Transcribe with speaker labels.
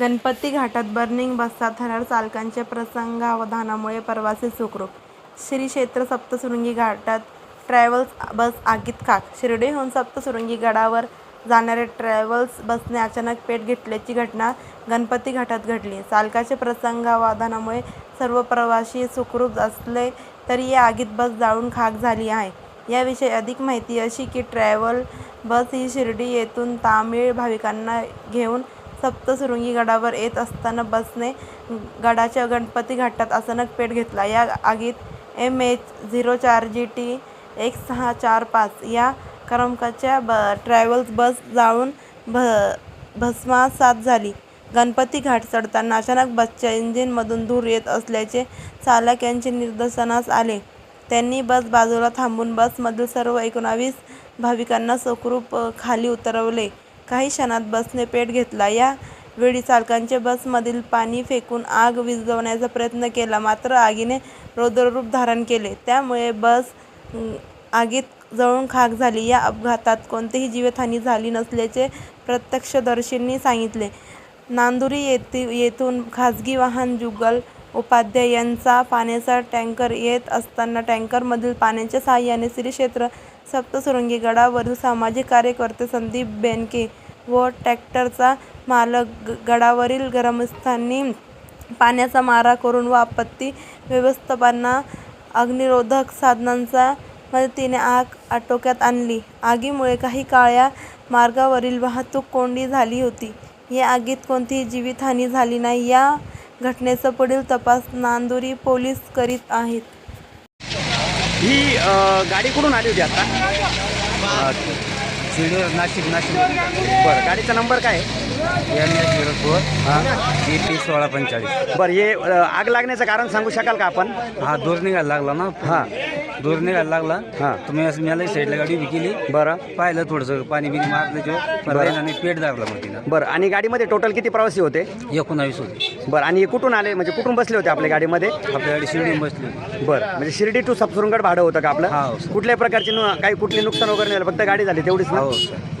Speaker 1: गणपती घाटात बर्निंग बसचा थरार चालकांच्या प्रसंगावधानामुळे प्रवासी सुखरूप. श्री क्षेत्र सप्तसुरुंगी घाटात ट्रॅव्हल्स बस आगीत खाक. शिर्डीहून सप्तसुरुंगी गडावर जाणाऱ्या ट्रॅव्हल्स बसने अचानक पेट घेतल्याची घटना गणपती घाटात घडली. चालकाच्या प्रसंगावधानामुळे सर्व प्रवासी सुखरूप असले तरी या आगीत बस जाळून खाक झाली आहे. याविषयी अधिक माहिती अशी की ट्रॅव्हल बस ही शिर्डी येथून तामिळ भाविकांना घेऊन सप्तशृंगी गडावर येत असताना बसने गडाच्या गणपती घाटात अचानक पेट घेतला. या आगीत एम एच झिरो चार जी टी एक सहा चार पाच या क्रमांकाच्या ब ट्रॅव्हल्स बस जाळून भ भस्मासात झाली. गणपती घाट चढताना अचानक बसच्या इंजिनमधून धूर येत असल्याचे चालक यांचे निदर्शनास आले. त्यांनी बस बाजूला थांबून बसमधील सर्व एकोणावीस भाविकांना सुखरूप खाली उतरवले. काही क्षणात बसने पेट घेतला. या वेळी चालकांचे बसमधील पाणी फेकून आग विझवण्याचा प्रयत्न केला. मात्र आगीने रौद्ररूप धारण केले. त्यामुळे बस आगीत जळून खाक झाली. या अपघातात कोणतीही जीवितहानी झाली नसल्याचे प्रत्यक्षदर्शींनी सांगितले. नांदुरी येथे येथून खाजगी वाहन जुगल उपाध्याय यांचा पाण्याचा टँकर येत असताना टँकरमधील पाण्याच्या साहाय्याने श्री क्षेत्र सप्तसुरंगी गडावरून सामाजिक कार्यकर्ते संदीप बेनके व ट्रॅक्टरचा मालक गडावरील ग्रामस्थांनी पाण्याचा मारा करून व आपत्ती व्यवस्थापना अग्निरोधक साधनांच्या मदतीने आग आटोक्यात आणली. आगीमुळे काही काळ्या मार्गावरील वाहतूक कोंडी झाली होती. या आगीत कोणतीही जीवितहानी झाली नाही. या घटनेचा पुढील तपास नांदुरी पोलीस करीत आहेत.
Speaker 2: ही गाडी कुठून आली होती आता?
Speaker 3: शिर्डीवर नाशिक नाशिक.
Speaker 2: बरं गाडीचा नंबर काय आहे?
Speaker 3: M S zero four. B P सोळा पंचेचाळीस.
Speaker 2: बरं हे अ, आग लागण्याचं कारण सांगू शकाल का आपण?
Speaker 3: हा दूर निघायला लागला ना.
Speaker 2: हा.
Speaker 3: दूर निघायला लागला.
Speaker 2: हा.
Speaker 3: तुम्ही असं मला साईडला गाडी उभी केली
Speaker 2: बरं.
Speaker 3: पाहिलं थोडंसं पाणी बिनी मारलं जो.
Speaker 2: बरं.
Speaker 3: आणि पेट धरला मग तिनं
Speaker 2: बरं. आणि गाडीमध्ये टोटल किती प्रवासी होते?
Speaker 3: एकोणावीस होती.
Speaker 2: बरं. आणि हे कुठून आले? म्हणजे कुठून बसले होते आपल्या गाडीमध्ये?
Speaker 3: आपल्या गाडी शिर्डी बसली होती.
Speaker 2: बरं. म्हणजे शिर्डी टू सप्तशृंगड भाडं होतं का आपलं?
Speaker 3: हा, सर.
Speaker 2: कुठल्याही प्रकारची नु- काही कुठली नुकसान वगैरे नाही झालं, फक्त गाडी झाली तेवढीच ना?
Speaker 3: हो सर.